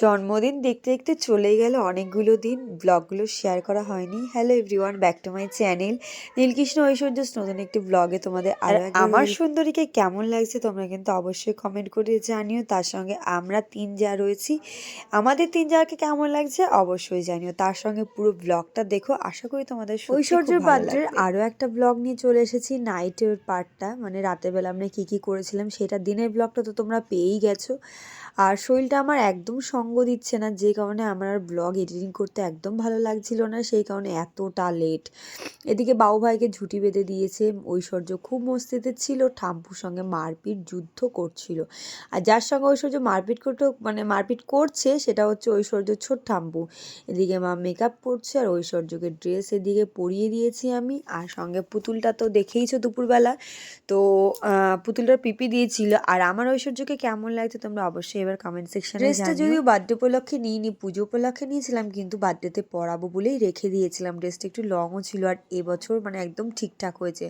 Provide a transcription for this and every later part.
জন্মদিন দেখতে দেখতে চলেই গেল। অনেকগুলো দিন ব্লগগুলো শেয়ার করা হয়নি। Hello everyone back to my channel Neelkrishna Aishwarya নতুন একটি ব্লগে তোমাদের আর আমার সুন্দরীকে কেমন লাগছে তোমরা কিন্তু অবশ্যই কমেন্ট করে জানিও। তার সঙ্গে আমরা তিন যা রয়েছি। আমাদের তিন যাকে কেমন লাগছে অবশ্যই জানিও। তার সঙ্গে পুরো ব্লগটা দেখো। আশা করি তোমাদের ঐশ্বর্য পাত্রের আরও একটা ব্লগ নিয়ে চলে এসেছি নাইটের পার্টটা মানে রাতের বেলা আমরা কী কী করেছিলাম সেটা দিনের ব্লগটা তো তোমরা পেয়েই গেছো। আর শরীরটা আমার একদম সঙ্গ দিচ্ছে না, যে কারণে আমার আর ব্লগ এডিটিং করতে একদম ভালো লাগছিল না, সেই কারণে এতটা লেট এদিকে বাবু ভাইকে ঝুটি বেঁধে দিয়েছে, ঐশ্বর্য খুব মস্তিতে ছিল, ঠাম্পুর সঙ্গে মারপিট যুদ্ধ করছিল। আর যার সঙ্গে ঐশ্বর্য মারপিট করতে মানে মারপিট করছে, সেটা হচ্ছে ঐশ্বর্য ছোট ঠাম্পু। এদিকে মা মেকআপ করছে আর ঐশ্বর্যকে ড্রেস এদিকে পরিয়ে দিয়েছি আমি, আর সঙ্গে পুতুলটা তো দেখেইছো দুপুরবেলা। তো পুতুলটার পিপি দিয়েছিল, আর আমার ঐশ্বর্যকে কেমন লাগছে তোমরা অবশ্যই এবার কমেন্ট সেকশনে ড্রেসটা যদিও বার্থডে উপলক্ষে নিইনি পুজো উপলক্ষে নিয়েছিলাম কিন্তু বার্থডেতে পরাবো বলেই রেখে দিয়েছিলাম। ড্রেসটা একটু লংও ছিল আর এবছর মানে একদম ঠিকঠাক হয়েছে।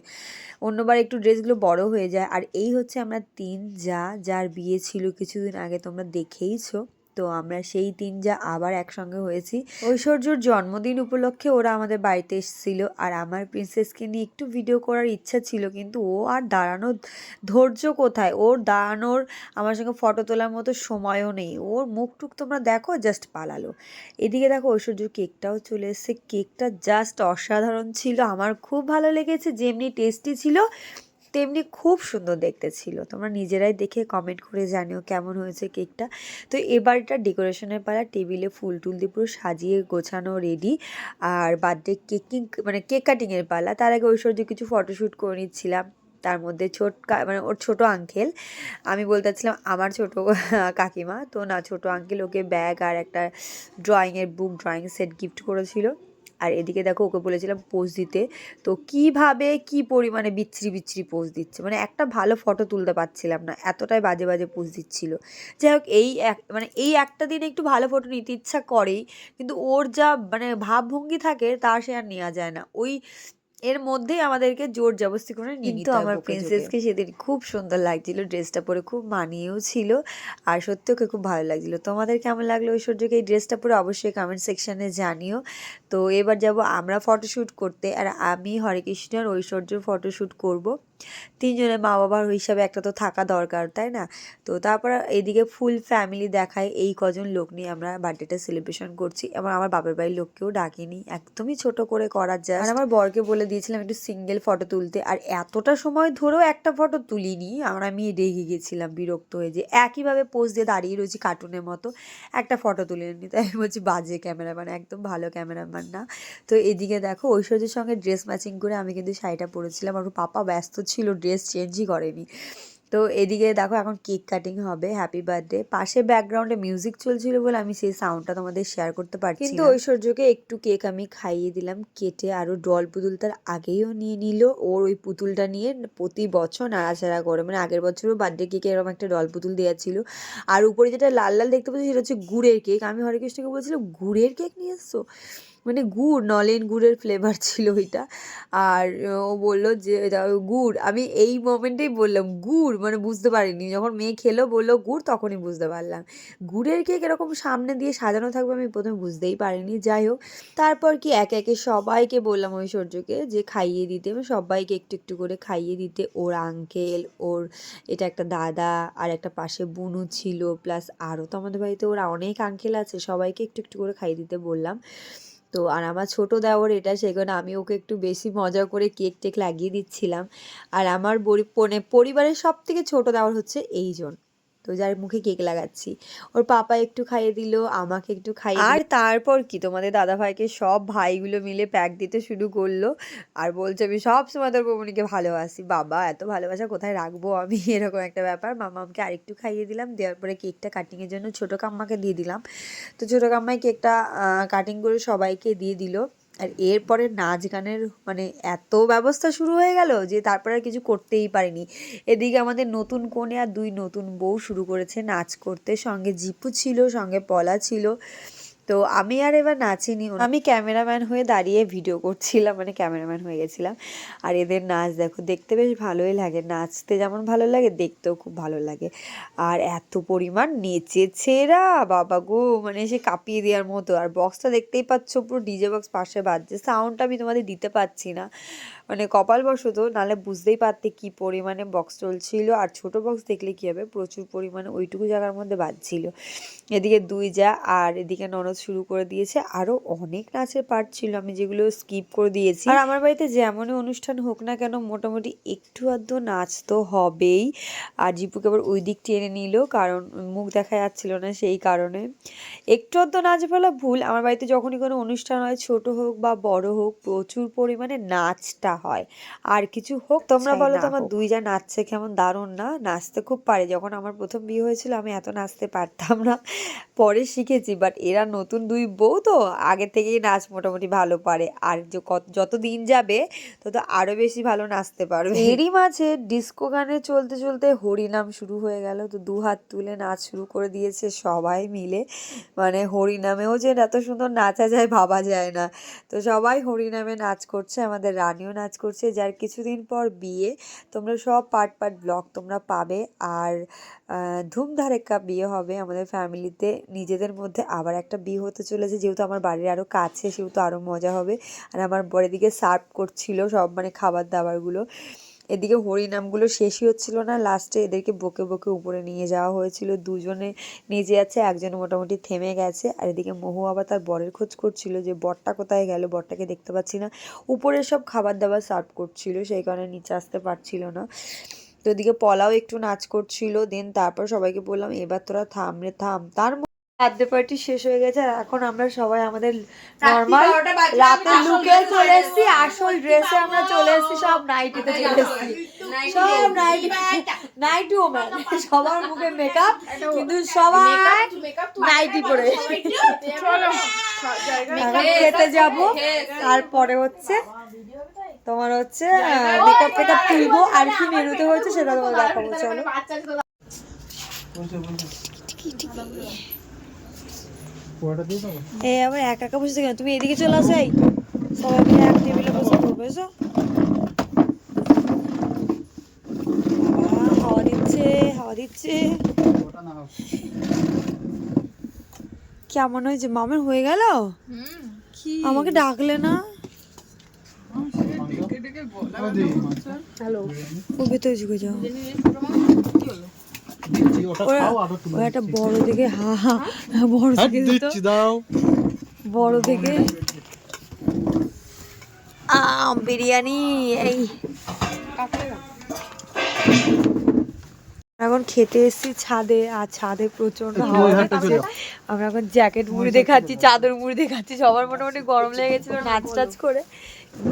অন্যবার একটু ড্রেসগুলো বড় হয়ে যায়। আর এই হচ্ছে আমরা তিন যা যার বিয়ে ছিল কিছুদিন আগে তোমরা দেখেইছো। তো আমরা সেই তিন যা আবার একসঙ্গে হয়েছি, ঐশ্বর্যর জন্মদিন উপলক্ষে ওরা আমাদের বাড়িতে এসেছিল। আর আমার প্রিন্সেসকে নিয়ে একটু ভিডিও করার ইচ্ছা ছিল, কিন্তু ও আর দাঁড়ানোর ধৈর্য কোথায়? ওর দাঁড়ানোর আমার সঙ্গে ফটো তোলার মতো সময়ও নেই। ওর মুখ টুক তোমরা দেখো জাস্ট পালালো। এদিকে দেখো ঐশ্বর্য কেকটাও চলে এসেছে। কেকটা জাস্ট অসাধারণ ছিল। আমার খুব ভালো লেগেছে, যেমনি টেস্টি ছিল। তেমনি খুব সুন্দর দেখতে ছিল। তোমরা নিজেরাই দেখে কমেন্ট করে জানিও কেমন হয়েছে কেকটা। তো এবারটা ডেকোরেশনের পালা, টেবিলে ফুল টুল দিয়ে পুরো সাজিয়ে গোছানো রেডি আর বার্থডে কেকিং মানে কেক কাটিংয়ের পালা। তার আগে ঐশ্বর্য কিছু ফটোশ্যুট করে নিচ্ছিলাম। তার মধ্যে ছোট মানে ওর ছোট আঙ্কেল আমি বলতে চাচ্ছিলাম আমার ছোট কাকিমা। তো না, ছোট আঙ্কেল ওকে ব্যাগ আর একটা ড্রয়িংয়ের বুক ড্রয়িং সেট গিফট করেছিল। আর এদিকে দেখো ওকে বলেছিলাম পোজ দিতে। তো কীভাবে কি পরিমাণে বিচ্ছিরি বিচ্ছিরি পোজ দিচ্ছে? মানে একটা ভালো ফটো তুলতে পারছিলাম না এতটাই বাজে বাজে পোজ দিচ্ছিল। যাই হোক এই এক মানে এই একটা দিন একটু ভালো ফটো নিতে ইচ্ছা করেই কিন্তু ওর যা মানে ভাবভঙ্গি থাকে তা সে আর নেওয়া যায় না। ওই এর মধ্যেই আমাদেরকে জোর জবস্তি করে কিন্তু আমার প্রিন্সেসকে সেদিন খুব সুন্দর লাগছিল ড্রেসটা পরে খুব মানিয়েও ছিল আর সত্যি ওকে খুব ভালো লাগছিল। তোমাদের কেমন লাগল ঐশ্বর্যকে এই ড্রেসটা পরে অবশ্যই কমেন্ট সেকশনে জানিও। তো এবার যাব আমরা ফটোশ্যুট করতে আর আমি হরেকৃষ্ণ আর ঐশ্বর্য ফটোশ্যুট করব। তিনজনের মা বাবার হিসাবে একটা তো থাকা দরকার, তাই না? তো তারপর এদিকে ফুল ফ্যামিলি দেখায় এই কজন লোক নিয়ে আমরা বার্থডেটা সেলিব্রেশন করছি। এবং আমার বাপের বাড়ির লোককেও ডাকিনি, একদমই ছোট করে করার যায় আর আমার বরকে বলে দিয়েছিলাম একটু সিঙ্গেল ফটো তুলতে, আর এতটা সময় ধরেও একটা ফটো তুলিনি। আর আমি রেগে গেছিলাম বিরক্ত হয়ে যে একইভাবে পোজ দিয়ে দাঁড়িয়ে রয়েছি কার্টুনের মতো, একটা ফটো তুলে নি তাই বলছি, বাজে ক্যামেরাম্যান একদম ভালো ক্যামেরাম্যান না। তো এদিকে দেখো ঐশ্বর্যের সঙ্গে ড্রেস ম্যাচিং করে আমি কিন্তু শাড়িটা পরেছিলাম। আর পাপা ব্যস্ত ছিল ড্রেস চেঞ্জই করেনি। তো এদিকে দেখো এখন কেক কাটিং হবে হ্যাপি বার্থডে পাশে ব্যাকগ্রাউন্ডে মিউজিক চলছিল বলে আমি সেই সাউন্ডটা তোমাদের শেয়ার করতে পারছি কিন্তু ঐশ্বর্যকে একটু কেক আমি খাইয়ে দিলাম। কেটে আরও ডল পুতুল তার আগেও নিয়ে নিল। ওর ওই পুতুলটা নিয়ে প্রতি বছর নাড়াচাড়া করে। মানে আগের বছরও বার্থডে কেকে এরকম একটা ডল পুতুল দেওয়া ছিল। আর উপরে যেটা লাল লাল দেখতে পাচ্ছি সেটা হচ্ছে গুড়ের কেক আমি হরেকৃষ্ণকে বলছিলাম গুড়ের কেক নিয়ে এসছো? মানে গুড়, নলেন গুড়ের ফ্লেভার ছিল ওইটা। আর ও বলল যে গুড়। আমি এই মোমেন্টেই বললাম, গুড়? মানে বুঝতে পারিনি। যখন মেয়ে খেলো, বলল, গুড়? তখনই বুঝতে পারলাম। গুড়ের কেক এরকম সামনে দিয়ে সাজানো থাকবে আমি প্রথমে বুঝতেই পারিনি। যাই হোক, তারপর কি একে একে সবাইকে বললাম ঐশ্বর্যকে যে, খাইয়ে দিতে। সবাইকে একটু একটু করে খাইয়ে দিতে। ওর আঙ্কেল ওর এটা একটা দাদা আর একটা পাশে বুনু ছিল। প্লাস আরও তো আমাদের বাড়িতে ওরা অনেক আঙ্কেল আছে। সবাইকে একটু একটু করে খাইয়ে দিতে বললাম। তো আর আমার ছোটো দেওয়ার এটা সেখানে আমি ওকে একটু বেশি মজা করে কেক টেক লাগিয়ে দিচ্ছিলাম। আর আমার মানে পরিবারের সব থেকে ছোটো দেওয়ার হচ্ছে এইজন যার মুখে কেক লাগাচ্ছি। ওর পাপা একটু খাইয়ে দিল আমাকে একটু খাইয়ে আর তারপর কি? তোমাদের দাদা ভাইকে সব ভাইগুলো মিলে প্যাক দিতে শুরু করল আর বলছে আমি সব সময় তোর বৌমনিকে ভালোবাসি। বাবা এত ভালোবাসা কোথায় রাখব আমি? এরকম একটা ব্যাপার। মামামকে আরেকটু খাইয়ে দিলাম দেওয়ার পরে কেকটা কাটিংয়ের জন্য ছোটো কাম্মাকে দিয়ে দিলাম। তো ছোটো কাম্মাই কেকটা কাটিং করে সবাইকে দিয়ে দিল। আর এরপরে নাচ গানের মানে এত ব্যবস্থা শুরু হয়ে গেল যে তারপরে আর কিছু করতেই পারিনি। এদিকে আমাদের নতুন কোণে আর দুই নতুন বউ শুরু করেছে নাচ করতে। সঙ্গে জিপু ছিল, সঙ্গে পলা ছিল। তো আমি আর এবার নাচিনি আমি ক্যামেরাম্যান হয়ে দাঁড়িয়ে ভিডিও করছিলাম মানে ক্যামেরাম্যান হয়ে গেছিলাম। আর এদের নাচ দেখো, দেখতে বেশ ভালোই লাগে। নাচতে যেমন ভালো লাগে, দেখতেও খুব ভালো লাগে। আর এত পরিমাণ নেচেছে এরা বাবা গো মানে সে কাঁপিয়ে দেওয়ার মতো। আর বক্সটা দেখতেই পাচ্ছ, পুরো ডিজে বক্স পাশে বাজছে। সাউন্ডটা আমি তোমাদের দিতে পারছি না। মানে কপাল বসত নাহলে বুঝতেই পারতে কি পরিমাণে বক্স চলছিল, আর ছোট বক্স দেখলে কি হবে? প্রচুর পরিমাণে ওইটুকু জায়গার মধ্যে বাজছিল এদিকে দুই যা, আর এদিকে ননদ শুরু করে দিয়েছে। আরও অনেক নাচের পার্ট ছিল, আমি যেগুলো স্কিপ করে দিয়েছি। আর আমার বাড়িতে যেমনই অনুষ্ঠান হোক না কেন, মোটামুটি একটু আধটু নাচ তো হবেই। আর জিপুকে আবার ওই দিক টেনে নিল, কারণ মুখ দেখা যাচ্ছিল না সেই কারণে। একটু আধটু নাচ বলা ভুল, আমার বাড়িতে যখনই কোনো অনুষ্ঠান হয়, ছোট হোক বা বড় হোক, প্রচুর পরিমাণে নাচটা হয়। আর কিছু হোক তোমরা বলো তো আমার দুই যা নাচছে কেমন? দারুণ না? নাচতে খুব পারে। যখন আমার প্রথম বিয়ে হয়েছিল আমি এত নাচতে পারতাম না। পরে শিখেছি বাট এরা নতুন দুই বউ তো আগে থেকেই নাচ মোটামুটি ভালো পারে। আর যত দিন যাবে তত আরও বেশি ভালো নাচতে পারবে। এরই মাঝে ডিস্কো গানে চলতে চলতে হরিনাম শুরু হয়ে গেল। তো দু হাত তুলে নাচ শুরু করে দিয়েছে সবাই মিলে। মানে হরিনামেও যে এত সুন্দর নাচা যায় ভাবা যায় না। তো সবাই হরিনামে নাচ করছে। আমাদের রানীও নাচ করছে, যার কিছুদিন পর বিয়ে। তোমরা সব পার্ট পার্ট ব্লগ তোমরা পাবে। আর ধুমধার ধুমধারেক্কা বিয়ে হবে আমাদের ফ্যামিলিতে নিজেদের মধ্যে আবার একটা বিয়ে হতে চলেছে, যেহেতু আমার বাড়ির আরও কাছে, সেহেতু আরও মজা হবে। আর আমার বড়ের দিকে সার্ভ করছিল সব মানে খাবার দাবারগুলো। এদিকে হরিনামগুলো শেষই হচ্ছিল না লাস্টে এদেরকে বকে বকে উপরে নিয়ে যাওয়া হয়েছিল। দুজনে নিজে যাচ্ছে একজন মোটামুটি থেমে গেছে, আর এদিকে মহু আবার তার বরের খোঁজ করছিল যে বরটা কোথায় গেল, বরটাকে দেখতে পাচ্ছি না। উপরে সব খাবার দাবার সার্ভ করছিল, সেই কারণে নিচে আসতে পারছিল না। তো এদিকে পলাও একটু নাচ করছিল দেন তারপর সবাইকে বললাম, এবার তোরা থাম রে, থাম। তার বার্থডে পার্টি শেষ হয়ে গেছে আর এখন আমরা সবাই আমাদের নর্মাল রাতের লুকে চলে এসেছি আসল ড্রেসে আমরা চলে এসেছি সব নাইটিতে চলে এসেছি। সব নাইটি নাইটি ওম্যান সবার মুখে মেকআপ কিন্তু সবাই নাইটি পরে খেতে যাব। তারপরে হচ্ছে তোমার হচ্ছে মেকআপ টেকআপ তুলবো। আর কি মেনুতে হয়েছে সেটা তোমার দেখাবো চলো। এই আবার একা একা বসে কেন? তুমি এদিকে চলে আসো এই। সবাই মিলে এক টেবিলে বসে করব এসো হাওয়া দিচ্ছে হাওয়া দিচ্ছে। কেমন হয়েছে? মামের হয়ে গেল? আমাকে ডাকলে না? ভেতরে ঢুকে যাও। ওরা- ও একটা বড় দেখে হা হা বড় দেখে দাও। বড় থেকে আম বিরিয়ানি এই। এখন খেতে এসেছি ছাদে আর ছাদে প্রচণ্ড হাওয়া আমরা এখন জ্যাকেট মুড়ি দেখাচ্ছি চাদর মুড়ি দেখাচ্ছি। সবার মোটামুটি গরম লেগে গেছিল নাচ টাচ করে।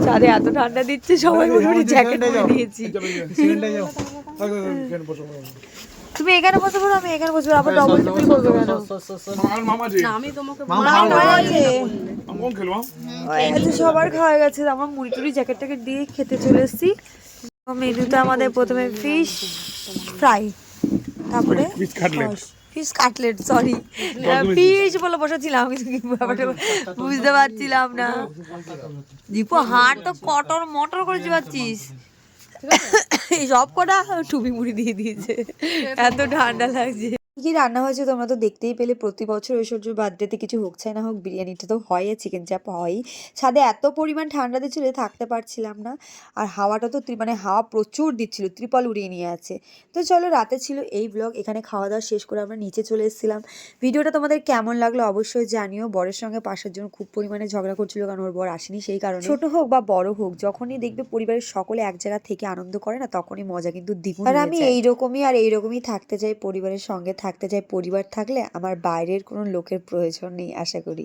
ছাদে এত ঠান্ডা দিচ্ছে সবাই মোটামুটি জ্যাকেট মুড়ি দিয়েছি তুমি এখানে বসে পড়ো আমি এখানে বসবো আবার ডবল টিপল করব কেন? হয়ে গেছে। হয়ে গেছে, সবার খাওয়া গেছে আমার মুড়ি টুড়ি জ্যাকেট ট্যাকেট দিয়ে খেতে চলে এসেছি। মেনুতে আমাদের প্রথমে ফিশ ফ্রাই তারপরে ফিশ কাটলেট সরি ফিশ বলে বসেছিলাম কিন্তু কি ব্যাপারটা বুঝতে পারছিলাম না। দীপু হাট তো কটর মটর করে চিবাচ্ছিস। এই সব কটা টুপি মুড়ি দিয়ে দিয়েছে। এত ঠান্ডা লাগছে। কি রান্না হয়েছে তোমরা তো দেখতেই পেলে প্রতি বছর ঐশ্বর্যর বার্থডেতে কিছু হোক চাই না হোক বিরিয়ানিটা তো হয় চিকেন চাপ হয়ই ছাদে এত পরিমাণ ঠান্ডা দিচ্ছিল থাকতে পারছিলাম না। আর হাওয়াটা তো মানে হাওয়া প্রচুর দিচ্ছিল ত্রিপল উড়িয়ে নিয়ে আছে। তো চলো রাতে ছিল এই ব্লগ এখানে খাওয়া দাওয়া শেষ করে আমরা নিচে চলে এসেছিলাম। ভিডিওটা তোমাদের কেমন লাগল অবশ্যই জানিও। বরের সঙ্গে পাশের জন্য খুব পরিমাণে ঝগড়া করছিল কারণ ওর বর আসেনি সেই কারণে। ছোট হোক বা বড় হোক যখনই দেখবে পরিবারের সকলে এক জায়গা থেকে আনন্দ করে না তখনই মজা কিন্তু দ্বিগুণ আর আমি এইরকমই আর এইরকমই থাকতে চাই পরিবারের সঙ্গে থাকতে চাই পরিবার থাকলে আমার বাইরের কোনো লোকের প্রয়োজন নেই আশা করি।